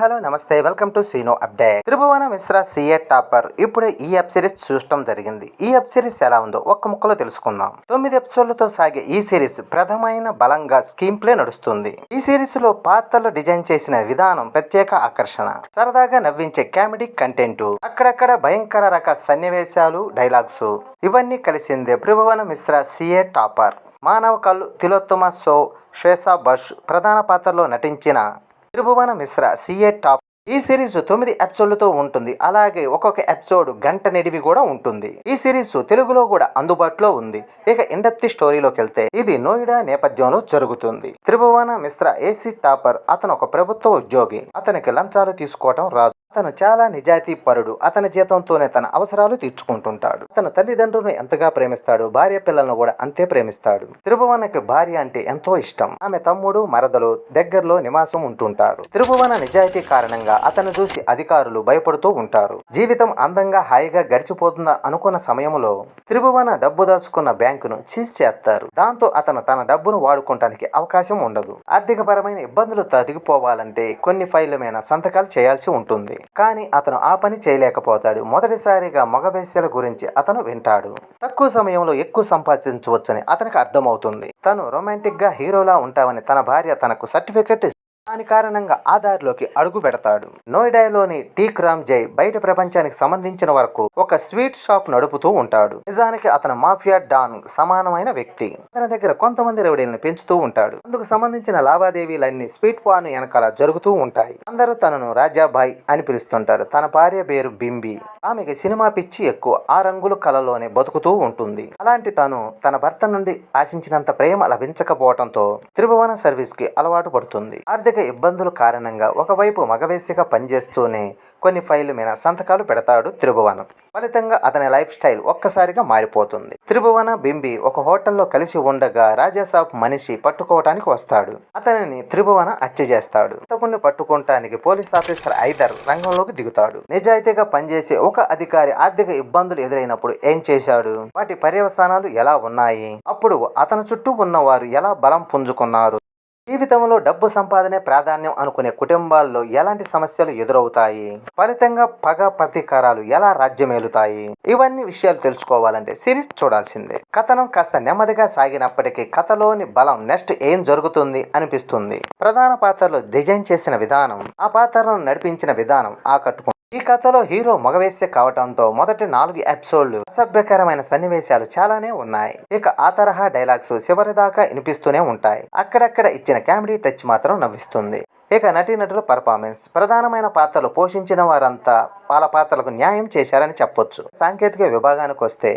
Hello నమస్తే. Welcome to Sino update Tribhuvan Mishra CA topper. ఇప్పుడు ఈ వెబ్ సిరీస్ చూడటం జరిగింది. ఈ వెబ్ సిరీస్ ఎలా ఉందో ఒక్క ముక్కలో తెలుసుకుందాం. తొమ్మిది ఎపిసోడ్లతో సాగే ఈ సిరీస్ ప్రథమైన బలంగా స్కీమ్ ప్లే నడుస్తుంది. ఈ సిరీస్లో పాత్రలు డిజైన్ చేసిన విధానం ప్రత్యేక ఆకర్షణ. సరదాగా నవ్వించే కామెడీ కంటెంట్. అక్కడక్కడ భయంకర రక సన్నివేశాలు డైలాగ్స్. ఇవన్నీ కలిసిందే త్రిభువన మిశ్రా సిఎట్ టాపర్. మానవ కళ్ళు తిలోత్తమ షో శ్వేతా బష్ ప్రధాన పాత్రలో నటించిన త్రిభువన మిశ్రా సిఏ టాప్ ఈ సిరీస్ తొమ్మిది ఎపిసోడ్లతో ఉంటుంది. అలాగే ఒక్కొక్క ఎపిసోడ్ గంట నిడివి కూడా ఉంటుంది. ఈ సిరీస్ తెలుగులో కూడా అందుబాటులో ఉంది. ఇక ఇండప్తి స్టోరీలోకి వెళ్తే ఇది నోయిడా నేపథ్యంలో జరుగుతుంది. త్రిభువన మిశ్రా ఏసీ టాపర్ అతను ఒక ప్రభుత్వ ఉద్యోగి. అతనికి లంచాలు తీసుకోవటం రాదు. అతను చాలా నిజాయితీ పరుడు అతని జీతంతోనే తన అవసరాలు తీర్చుకుంటుంటాడు. తన తల్లిదండ్రులను ఎంతగా ప్రేమిస్తాడు? భార్య పిల్లలను కూడా అంతే ప్రేమిస్తాడు. త్రిభువనకి భార్య అంటే ఎంతో ఇష్టం. ఆమె తమ్ముడు మరదలు దగ్గరలో నివాసం ఉంటుంటారు. త్రిభువన నిజాయితీ కారణంగా అతను చూసి అధికారులు భయపడుతూ ఉంటారు. జీవితం అందంగా హాయిగా గడిచిపోతుందా అనుకున్న సమయంలో త్రిభువన డబ్బు దాచుకున్న బ్యాంకును చీజ్ చేస్తారు. దాంతో అతను తన డబ్బును వాడుకోవటానికి అవకాశం ఉండదు. ఆర్థిక పరమైన ఇబ్బందులు తరిగిపోవాలంటే కొన్ని ఫైళ్ళ మీద సంతకాలు చేయాల్సి ఉంటుంది. కానీ అతను ఆ పని చేయలేకపోతాడు. మొదటిసారిగా మగవేశ్యల గురించి అతను వింటాడు. తక్కువ సమయంలో ఎక్కువ సంపాదించవచ్చని అతనికి అర్థమవుతుంది. తను రొమాంటిక్గా హీరోలా ఉంటావని తన భార్య తనకు సర్టిఫికెట్ దాని కారణంగా ఆ దారిలోకి అడుగు పెడతాడు. నోయిడాలోని టీ క్రామ్ జై బయట ప్రపంచానికి సంబంధించిన వరకు ఒక స్వీట్ షాప్ నడుపుతూ ఉంటాడు. నిజానికి అతను మాఫియా డాన్ సమానమైన వ్యక్తి. అతని దగ్గర కొంతమంది రౌడీలను పెంచుతూ ఉంటాడు. అందుకు సంబంధించిన లావాదేవీలన్నీ స్వీట్ పాన్ వెనకాల జరుగుతూ ఉంటాయి. అందరూ తనను రాజాబాయ్ అని పిలుస్తుంటారు. తన భార్య పేరు బింబి. ఆమెకి సినిమా పిచ్చి ఎక్కువ. ఆ రంగుల కలలోనే బతుకుతూ ఉంటుంది. అలాంటి తను తన భర్త నుండి ఆశించినంత ప్రేమ లభించకపోవడంతో త్రిభువన సర్వీస్కి అలవాటు పడుతుంది. ఆర్థిక ఇబ్బందుల కారణంగా ఒకవైపు మగవేసిగా పనిచేస్తూనే కొన్ని ఫైళ్ళ మీద సంతకాలు పెడతాడు త్రిభువనం. ఫలితంగా అతని లైఫ్ స్టైల్ ఒక్కసారిగా మారిపోతుంది. త్రిభువన బింబి ఒక హోటల్లో కలిసి ఉండగా రాజాసాబ్ మనిషి పట్టుకోవటానికి వస్తాడు. అతనిని త్రిభువన హత్య చేస్తాడు. హంతకుణ్ణి పట్టుకోవటానికి పోలీస్ ఆఫీసర్ ఐదర్ రంగంలోకి దిగుతాడు. నిజాయితీగా పనిచేసే ఒక అధికారి ఆర్థిక ఇబ్బందులు ఎదురైనప్పుడు ఏం చేశాడు? వాటి పర్యవసానాలు ఎలా ఉన్నాయి? అప్పుడు అతని చుట్టూ ఉన్నవారు ఎలా బలం పుంజుకున్నారు? జీవితంలో డబ్బు సంపాదనే ప్రాధాన్యం అనుకునే కుటుంబాల్లో ఎలాంటి సమస్యలు ఎదురవుతాయి? ఫలితంగా పగ ప్రతీకారాలు ఎలా రాజ్యమేలుతాయి? ఇవన్నీ విషయాలు తెలుసుకోవాలంటే సిరీస్ చూడాల్సిందే. కథనం కాస్త నెమ్మదిగా సాగినప్పటికీ కథలోని బలం నెక్స్ట్ ఏం జరుగుతుంది అనిపిస్తుంది. ప్రధాన పాత్రలు డిజైన్ చేసిన విధానం ఆ పాత్రలను నడిపించిన విధానం ఆకట్టుకుంటుంది. ఈ కథలో హీరో మగవేశ్య కావటంతో మొదటి నాలుగు ఎపిసోడ్లు అసభ్యకరమైన సన్నివేశాలు చాలానే ఉన్నాయి. ఇక ఆ తరహా డైలాగ్స్ చివరి దాకా వినిపిస్తూనే ఉంటాయి. అక్కడక్కడ ఇచ్చిన కామెడీ టచ్ మాత్రం నవ్విస్తుంది. ఇక నటీనటుల పర్ఫార్మెన్స్ ప్రధానమైన పాత్రలు పోషించిన వారంతా వాళ్ళ పాత్రలకు న్యాయం చేశారని చెప్పొచ్చు. సాంకేతిక విభాగానికి వస్తే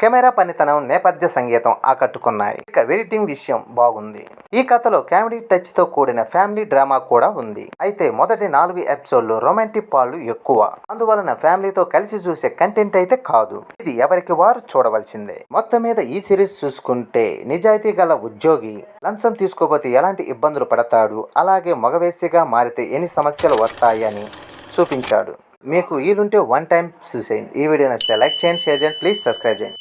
కెమెరా పనితనం నేపథ్య సంగీతం ఆకట్టుకున్నాయి. ఇక ఎడిటింగ్ విషయం బాగుంది. ఈ కథలో కామెడీ టచ్తో కూడిన ఫ్యామిలీ డ్రామా కూడా ఉంది. అయితే మొదటి నాలుగు ఎపిసోడ్లు రొమాంటిక్ పాళ్ళు ఎక్కువ. అందువలన ఫ్యామిలీతో కలిసి చూసే కంటెంట్ అయితే కాదు. ఇది ఎవరికి వారు చూడవలసిందే. మొత్తం మీద ఈ సిరీస్ చూసుకుంటే నిజాయితీ గల ఉద్యోగి లంచం తీసుకోపోతే ఎలాంటి ఇబ్బందులు పడతాడు? అలాగే మగవేసిగా మారితే ఎన్ని సమస్యలు వస్తాయని చూపించాడు. మీకు వీలుంటే వన్ టైం చూసేయండి. ఈ వీడియో నచ్చితే లైక్ చేయండి షేర్ చేయండి ప్లీజ్ సబ్స్క్రైబ్ చేయండి.